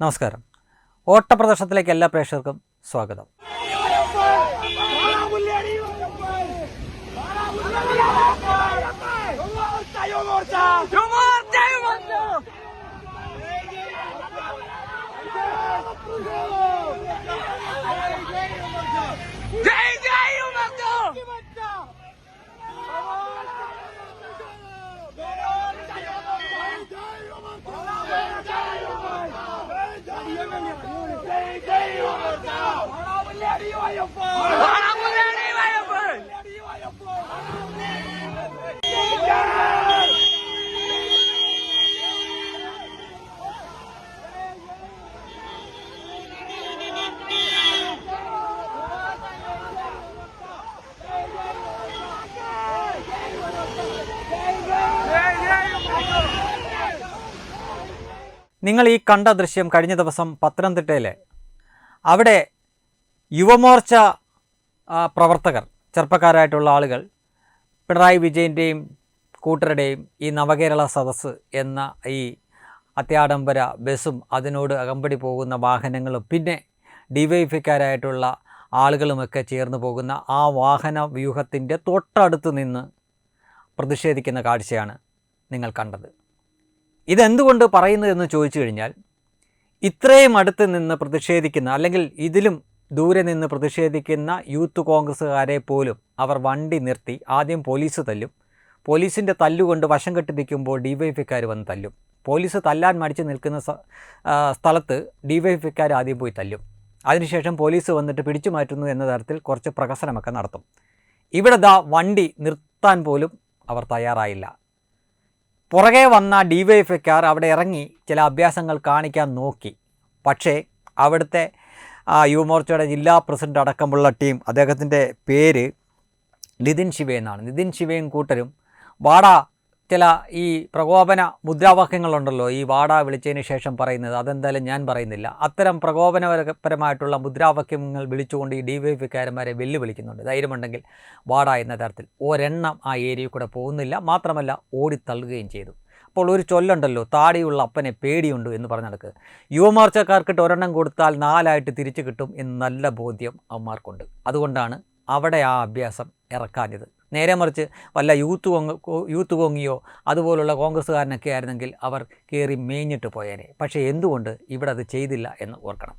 നമസ്കാരം. ഓട്ടപ്രദർശനത്തിലേക്ക് എല്ലാ പ്രേക്ഷകർക്കും സ്വാഗതം. ജയ് നിങ്ങൾ ഈ കണ്ട ദൃശ്യം കഴിഞ്ഞ ദിവസം പത്തനംതിട്ടയിലെ. അവിടെ യുവമോർച്ച പ്രവർത്തകർ ചെറുപ്പക്കാരായിട്ടുള്ള ആളുകൾ പിണറായി വിജയന്റെയും കൂട്ടരുടെയും ഈ നവകേരള സദസ്സ് എന്ന ഈ അത്യാഡംബര ബസ്സും അതിനോട് അകമ്പടി പോകുന്ന വാഹനങ്ങളും പിന്നെ ഡിവൈഫിക്കാരായിട്ടുള്ള ആളുകളുമൊക്കെ ചേർന്ന് പോകുന്ന ആ വാഹന വ്യൂഹത്തിന്റെ തൊട്ടടുത്ത് നിന്ന് പ്രതിഷേധിക്കുന്ന കാഴ്ചയാണ് നിങ്ങൾ കണ്ടത്. ഇതെന്തുകൊണ്ട് പറയുന്നതെന്ന് ചോദിച്ചു കഴിഞ്ഞാൽ ഇത്രയും അടുത്ത് നിന്ന് പ്രതിഷേധിക്കുന്ന അല്ലെങ്കിൽ ഇതിലും ദൂരെ നിന്ന് പ്രതിഷേധിക്കുന്ന യൂത്ത് കോൺഗ്രസ്സുകാരെ പോലും അവർ വണ്ടി നിർത്തി ആദ്യം പോലീസ് തല്ലും. പോലീസിന്റെ തല്ലുകൊണ്ട് വശം കെട്ടി നിൽക്കുമ്പോൾ ഡിവൈഎഫ്ഐക്കാർ വന്ന് തല്ലും. പോലീസ് തല്ലാൻ മടിച്ച് നിൽക്കുന്ന സ്ഥലത്ത് ഡിവൈഎഫ്ഐക്കാർ ആദ്യം പോയി തല്ലും. അതിനുശേഷം പോലീസ് വന്നിട്ട് പിടിച്ചു മാറ്റുന്നു എന്ന തരത്തിൽ കുറച്ച് പ്രകസനമൊക്കെ നടത്തും. ഇവിടെ ദാ വണ്ടി നിർത്താൻ പോലും അവർ തയ്യാറായില്ല. പുറകെ വന്ന ഡിവൈഎഫ്ഐക്കാർ അവിടെ ഇറങ്ങി ചില അഭ്യാസങ്ങൾ കാണിക്കാൻ നോക്കി. പക്ഷേ അവിടുത്തെ യുവമോർച്ചയുടെ ജില്ലാ പ്രസിഡന്റ് അടക്കമുള്ള ടീം അദ്ദേഹത്തിന്റെ പേര് നിതിൻ ശിവ എന്നാണ്. നിതിൻ ശിവയും കൂട്ടരും വാട ചില ഈ പ്രകോപന മുദ്രാവാക്യങ്ങളുണ്ടല്ലോ ഈ വാട വിളിച്ചതിന് ശേഷം പറയുന്നത് അതെന്തായാലും ഞാൻ പറയുന്നില്ല. അത്തരം പ്രകോപനപരമായിട്ടുള്ള മുദ്രാവാക്യങ്ങൾ വിളിച്ചുകൊണ്ട് ഈ ഡി വൈ എഫ്കാരന്മാരെ വെല്ലുവിളിക്കുന്നുണ്ട്. ധൈര്യമുണ്ടെങ്കിൽ വാട എന്ന തരത്തിൽ ഒരെണ്ണം ആ ഏരിയയിൽ കൂടെ പോകുന്നില്ല മാത്രമല്ല ഓടിത്തള്ളുകയും ചെയ്തു. അപ്പോൾ ഒരു ചൊല്ലുണ്ടല്ലോ താടിയുള്ള അപ്പനെ പേടിയുണ്ട് എന്ന് പറഞ്ഞ നടക്ക് യുവമോർച്ചക്കാർക്കിട്ട് ഒരെണ്ണം കൊടുത്താൽ നാലായിട്ട് തിരിച്ചു കിട്ടും എന്ന് നല്ല ബോധ്യം അവന്മാർക്കുണ്ട്. അതുകൊണ്ടാണ് അവിടെ ആ അഭ്യാസം ഇറക്കാഞ്ഞത്. നേരെ മറിച്ച് വല്ല യൂത്ത് കോങ് യൂത്ത് കോങ്ങിയോ അതുപോലുള്ള കോൺഗ്രസ്സുകാരനൊക്കെ ആയിരുന്നെങ്കിൽ അവർ കയറി മേഞ്ഞിട്ട് പോയേനെ. പക്ഷേ എന്തുകൊണ്ട് ഇവിടെ അത് ചെയ്തില്ല എന്ന് ഓർക്കണം.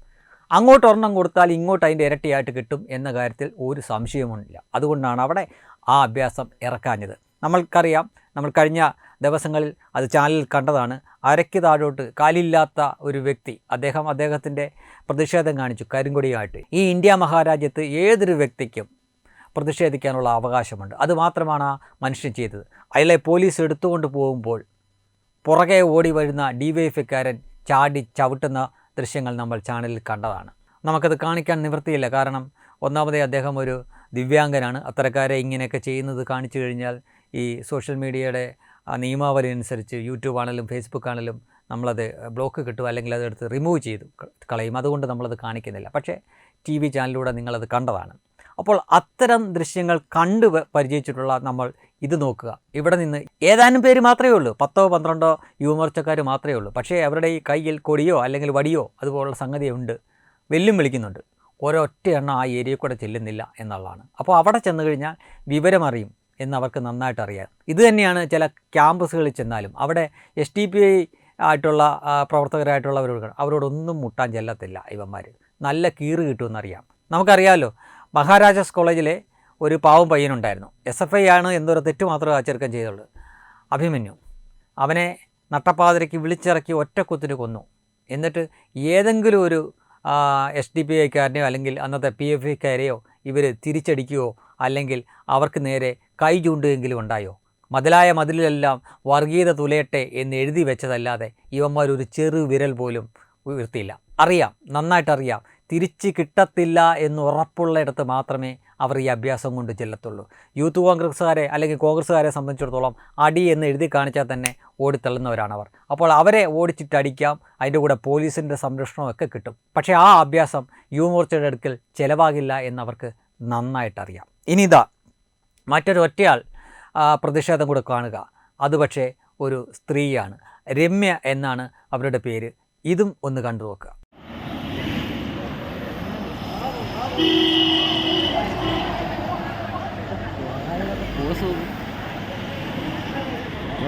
അങ്ങോട്ട് ഒരെണ്ണം കൊടുത്താൽ ഇങ്ങോട്ട് അതിന്റെ ഇരട്ടിയായിട്ട് കിട്ടും എന്ന കാര്യത്തിൽ ഒരു സംശയവുമില്ല. അതുകൊണ്ടാണ് അവിടെ ആ അഭ്യാസം ഇറക്കാഞ്ഞത്. നമ്മൾക്കറിയാം നമ്മൾ കഴിഞ്ഞ ദിവസങ്ങളിൽ അത് ചാനലിൽ കണ്ടതാണ്. അരയ്ക്ക് താഴോട്ട് കാലില്ലാത്ത ഒരു വ്യക്തി അദ്ദേഹം അദ്ദേഹത്തിന്റെ പ്രതിഷേധം കാണിച്ചു കരിങ്കൊടിയായിട്ട്. ഈ ഇന്ത്യ മഹാരാജ്യത്ത് ഏതൊരു വ്യക്തിക്കും പ്രതിഷേധിക്കാനുള്ള അവകാശമുണ്ട്. അതുമാത്രമാണ് മനുഷ്യൻ ചെയ്തത്. അയാളെ പോലീസ് എടുത്തുകൊണ്ട് പോകുമ്പോൾ പുറകെ ഓടി വരുന്ന ഡി വൈ ചാടി ചവിട്ടുന്ന ദൃശ്യങ്ങൾ നമ്മൾ ചാനലിൽ കണ്ടതാണ്. നമുക്കത് കാണിക്കാൻ നിവൃത്തിയില്ല. കാരണം ഒന്നാമതേ അദ്ദേഹം ഒരു ദിവ്യാംഗനാണ്. അത്തരക്കാരെ ഇങ്ങനെയൊക്കെ ചെയ്യുന്നത് കാണിച്ചു കഴിഞ്ഞാൽ ഈ സോഷ്യൽ മീഡിയയുടെ നിയമാവലി അനുസരിച്ച് യൂട്യൂബ് ആണെങ്കിലും ഫേസ്ബുക്ക് ആണെങ്കിലും നമ്മളത് ബ്ലോക്ക് കിട്ടും. അല്ലെങ്കിൽ അതെടുത്ത് റിമൂവ് ചെയ്തു കളയും. അതുകൊണ്ട് നമ്മളത് കാണിക്കുന്നില്ല. പക്ഷേ ടി വി ചാനലിലൂടെ നിങ്ങളത് കണ്ടതാണ്. അപ്പോൾ അത്തരം ദൃശ്യങ്ങൾ കണ്ടു പരിചയിച്ചിട്ടുള്ള നമ്മൾ ഇത് നോക്കുക. ഇവിടെ നിന്ന് ഏതാനും പേര് മാത്രമേ ഉള്ളൂ. പത്തോ പന്ത്രണ്ടോ യുവമോർച്ചക്കാർ മാത്രമേ ഉള്ളൂ. പക്ഷേ അവരുടെ ഈ കയ്യിൽ കൊടിയോ അല്ലെങ്കിൽ വടിയോ അതുപോലുള്ള സംഗതിയുണ്ട് വെല്ലും വിളിക്കുന്നുണ്ട്. ഒരൊറ്റ എണ്ണം ആ ഏരിയയിൽ കൂടെ ചെല്ലുന്നില്ല എന്നുള്ളതാണ്. അപ്പോൾ അവിടെ ചെന്ന് കഴിഞ്ഞാൽ വിവരമറിയും എന്ന് അവർക്ക് നന്നായിട്ട് അറിയാം. ഇത് തന്നെയാണ് ചില ക്യാമ്പസുകളിൽ ചെന്നാലും. അവിടെ എസ് ടി പി ഐ ആയിട്ടുള്ള പ്രവർത്തകരായിട്ടുള്ളവരോട് അവരോടൊന്നും മുട്ടാൻ ചെല്ലത്തില്ല ഇവന്മാർ. നല്ല കീറ് കിട്ടുമെന്നറിയാം. നമുക്കറിയാമല്ലോ മഹാരാജാസ് കോളേജിലെ ഒരു പാവം പയ്യനുണ്ടായിരുന്നു. എസ് എഫ് ഐ ആണ് എന്തൊരു തെറ്റ് മാത്രമേ ആ ചെറുക്കൻ ചെയ്തുള്ളൂ. അഭിമന്യു അവനെ നട്ടപ്പാതിരയ്ക്ക് വിളിച്ചിറക്കി ഒറ്റക്കുത്തിന് കൊന്നു. എന്നിട്ട് ഏതെങ്കിലും ഒരു എസ് ഡി പി ഐക്കാരനെയോ അല്ലെങ്കിൽ അന്നത്തെ പി എഫ് ഐക്കാരെയോ ഇവർ തിരിച്ചടിക്കുകയോ അല്ലെങ്കിൽ അവർക്ക് നേരെ കൈ ചൂണ്ടുകയെങ്കിലും ഉണ്ടായോ? മതിലായ മതിലിലെല്ലാം വർഗീയത തുലയട്ടെ എന്ന് എഴുതി വെച്ചതല്ലാതെ ഇവന്മാർ ഒരു ചെറു വിരൽ പോലും ഉയർത്തിയില്ല. അറിയാം നന്നായിട്ടറിയാം തിരിച്ച് കിട്ടത്തില്ല എന്ന് ഉറപ്പുള്ളിടത്ത് മാത്രമേ അവർ ഈ അഭ്യാസം കൊണ്ട് ചെല്ലത്തുള്ളൂ. യൂത്ത് കോൺഗ്രസ്സുകാരെ അല്ലെങ്കിൽ കോൺഗ്രസ്സുകാരെ സംബന്ധിച്ചിടത്തോളം അടി എന്ന് എഴുതി കാണിച്ചാൽ തന്നെ ഓടിത്തള്ളുന്നവരാണ് അവർ അപ്പോൾ അവരെ ഓടിച്ചിട്ട് അടിക്കാം അതിന്റെ കൂടെ പോലീസിന്റെ സംരക്ഷണമൊക്കെ കിട്ടും. പക്ഷേ ആ അഭ്യാസം യുവമോർച്ചയുടെ അടുക്കൽ ചിലവാകില്ല എന്നവർക്ക് നന്നായിട്ടറിയാം. ഇനി ഇതാ മറ്റൊരു ഒറ്റയാൾ ആ, പ്രതിഷേധം കൂടെ കാണുക. അത് പക്ഷേ ഒരു സ്ത്രീയാണ്. രമ്യ എന്നാണ് അവരുടെ പേര്. ഇതും ഒന്ന് കണ്ടു നോക്കുക.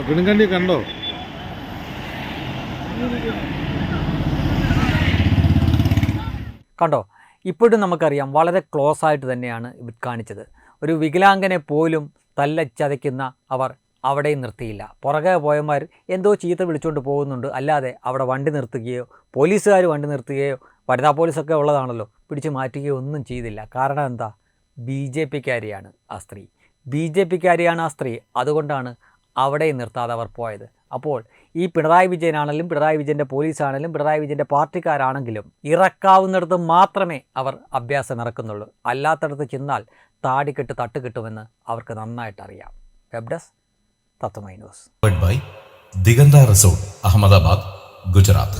പിണുങ്കണ്ടി കണ്ടോ? കണ്ടോ? ഇപ്പോഴും നമുക്കറിയാം വളരെ ക്ലോസ് ആയിട്ട് തന്നെയാണ് ഇത് കാണിച്ചത്. ഒരു വികലാംഗനെ പോലും തല്ലച്ചതയ്ക്കുന്ന അവർ അവിടെയും നിർത്തിയില്ല. പുറകെ പോയമാർ എന്തോ ചീത്ത വിളിച്ചുകൊണ്ട് പോകുന്നുണ്ട്. അല്ലാതെ അവിടെ വണ്ടി നിർത്തുകയോ പോലീസുകാർ വണ്ടി നിർത്തുകയോ വനിതാ പോലീസൊക്കെ ഉള്ളതാണല്ലോ. പിടിച്ചു മാറ്റുകയോ ഒന്നും ചെയ്തില്ല. കാരണം എന്താ? ബി ജെ പിക്കാരിയാണ് ആ സ്ത്രീ. ബി ജെ പിക്കാരിയാണ് ആ സ്ത്രീ. അതുകൊണ്ടാണ് അവിടെ നിർത്താതെ അവർ പോയത്. അപ്പോൾ ഈ പിണറായി വിജയനാണെങ്കിലും പിണറായി വിജയന്റെ പോലീസാണെങ്കിലും പിണറായി വിജയന്റെ പാർട്ടിക്കാരാണെങ്കിലും ഇറക്കാവുന്നിടത്ത് മാത്രമേ അവർ അഭ്യാസം ഇറക്കുന്നുള്ളൂ. അല്ലാത്തടത്ത് ചെന്നാൽ താടിക്കെട്ട് തട്ട് കിട്ടുമെന്ന് അവർക്ക് നന്നായിട്ട് അറിയാം web desk Tatwamayi news. By resort Ahmedabad Gujarat.